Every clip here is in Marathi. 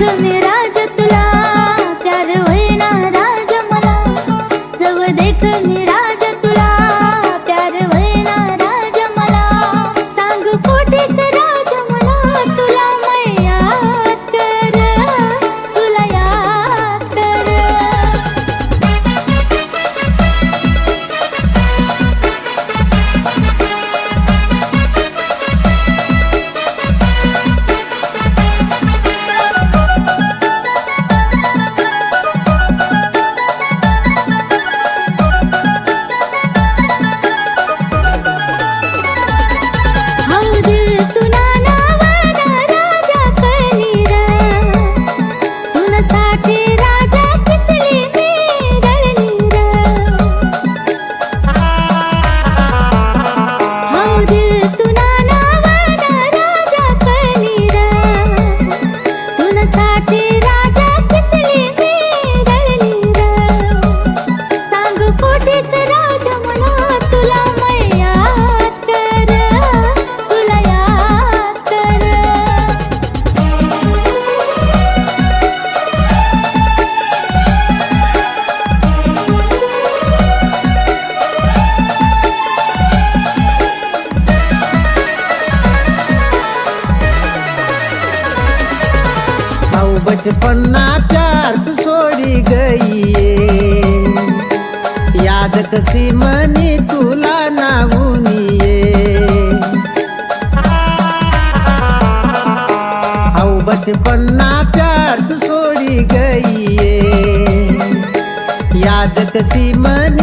could बचपन्ना बचपना प्यार तू सोडी गई याद कशी मनी तुला नावूनिये भाऊ बचपन्ना प्यार तू सोडी गई याद कशी मनी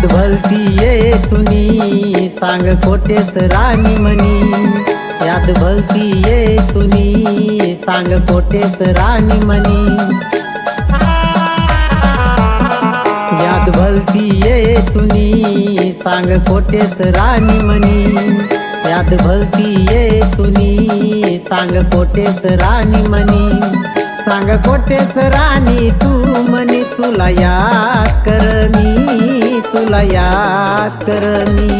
हात भलती ये तुनी. सांग कोटेस राणी मनी याद भलती ये तुनी. सांग कोटेस राणी मनी याद भलती ये तुनी. सांग कोटेस राणी मनी याद भलती ये तुनी. सांग कोटेस राणी मनी सांग कोटेस राणी तू? म्हणे तुला याद कर मी तुला याद कर मी.